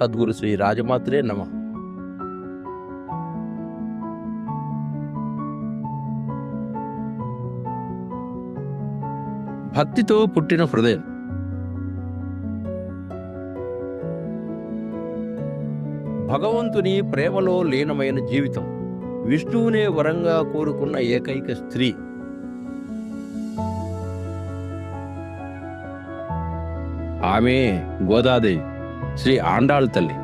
సద్గురు శ్రీ రాజమాత్రే నమ. భక్తితో పుట్టిన హృదయం. భగవంతుని ప్రేమలో లీనమైన జీవితం విష్ణువునే వరంగా కోరుకున్న ఏకైక స్త్రీ. ఆమె గోదాదేవి. శ్రీ ఆండాళ్ తల్లి.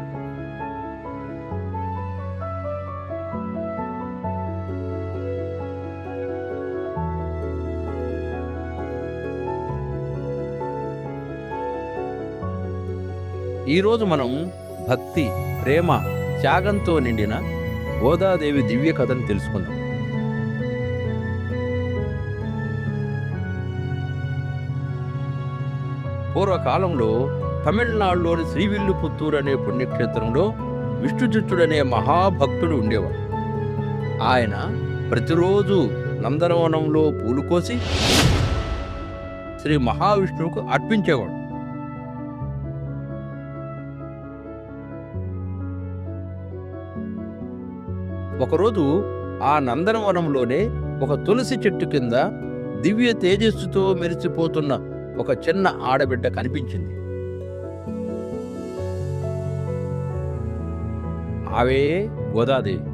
ఈరోజు మనం భక్తి ప్రేమ త్యాగంతో నిండిన గోదాదేవి దివ్య కథను తెలుసుకుందాం. పూర్వకాలంలో తమిళనాడులోని శ్రీవిల్లుపుత్తూరు అనే పుణ్యక్షేత్రంలో విష్ణుచిత్తుడనే మహాభక్తుడు ఉండేవాడు. ఆయన ప్రతిరోజు నందనవనంలో పూలు కోసి శ్రీ మహావిష్ణువుకు అర్పించేవాడు. ఒకరోజు ఆ నందనవనంలోనే ఒక తులసి చెట్టు కింద దివ్య తేజస్సుతో మెరిసిపోతున్న ఒక చిన్న ఆడబిడ్డ కనిపించింది. అవే గోదాదేవి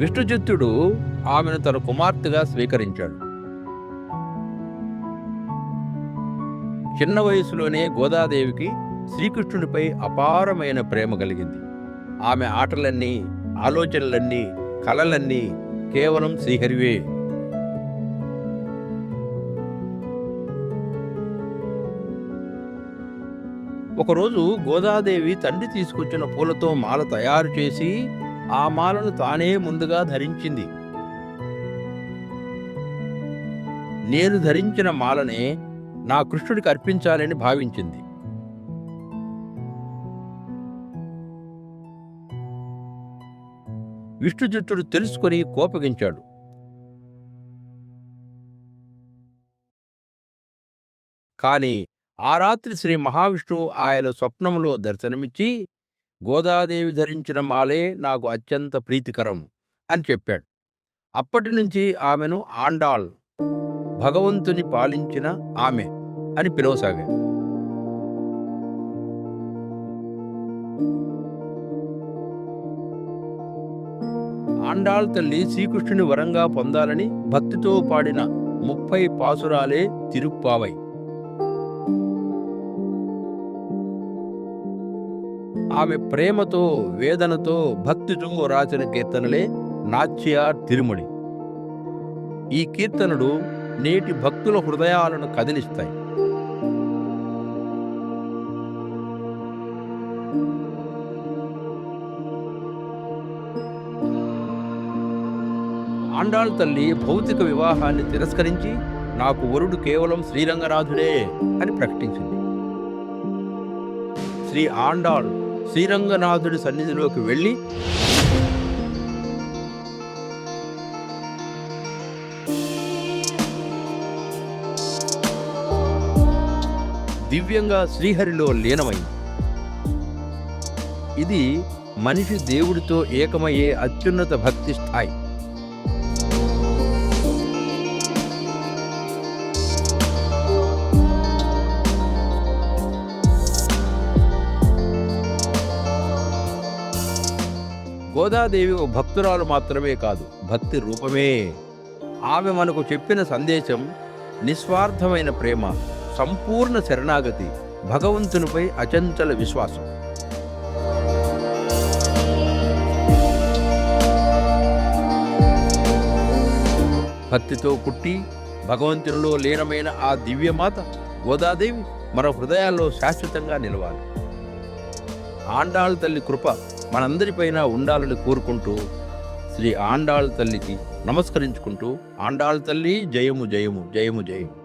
విష్ణుజిత్తుడు ఆమెను తన కుమార్తెగా స్వీకరించాడు. చిన్న వయసులోనే గోదాదేవికి శ్రీకృష్ణుడిపై అపారమైన ప్రేమ కలిగింది. ఆమె ఆటలన్నీ ఆలోచనలన్నీ కలలన్నీ కేవలం శ్రీహరివే. ఒకరోజు గోదాదేవి తండ్రి తీసుకొచ్చిన పూలతో మాల తయారు చేసి ఆ మాలను తానే ముందుగా ధరించింది. నేను ధరించిన మాలనే నా కృష్ణుడికి అర్పించాలని భావించింది. విష్ణుజుట్టుడు తెలుసుకొని కోపగించాడు. కాని ఆ రాత్రి శ్రీ మహావిష్ణువు ఆయన స్వప్నంలో దర్శనమిచ్చి గోదాదేవి ధరించిన మాలే నాకు అత్యంత ప్రీతికరం అని చెప్పాడు. అప్పటి నుంచి ఆమెను ఆండాళ్ భగవంతుని పాలించిన ఆమె అని పిలవసాగాడు. ఆండాళ్ తల్లి శ్రీకృష్ణుని వరంగా పొందాలని భక్తితో పాడిన ముప్పై పాసురాలే తిరుప్పావై. ఆమె ప్రేమతో వేదనతో భక్తితో రాసిన కీర్తనలే నాచ్యార్ తిరుమడి ఈ కీర్తనలు నేటి భక్తుల హృదయాలను కదిలిస్తాయి. ఆండాళ్ తల్లి భౌతిక వివాహాన్ని తిరస్కరించి నాకు వరుడు కేవలం శ్రీరంగనాథుడే అని ప్రకటించింది. శ్రీ ఆండాళ్ శ్రీరంగనాథుడి సన్నిధిలోకి వెళ్ళి దివ్యంగా శ్రీహరిలో లీనమైంది ఇది మనిషి దేవుడితో ఏకమయ్యే అత్యున్నత భక్తి స్థాయి. గోదాదేవి ఒక భక్తురాలు మాత్రమే కాదు భక్తి రూపమే. ఆమె మనకు చెప్పిన సందేశం నిస్వార్థమైన ప్రేమ సంపూర్ణ శరణాగతి భగవంతునిపై అచంచల విశ్వాసం. భక్తితో పుట్టి భగవంతునిలో లీనమైన ఆ దివ్యమాత గోదాదేవి మన హృదయాల్లో శాశ్వతంగా నిలవాలి. ఆండాళ్ తల్లి కృప మనందరిపైన ఉండాలని కోరుకుంటూ శ్రీ ఆండాళ్ తల్లికి నమస్కరించుకుంటూ ఆండాళ్ తల్లి జయము జయము జయము జయము.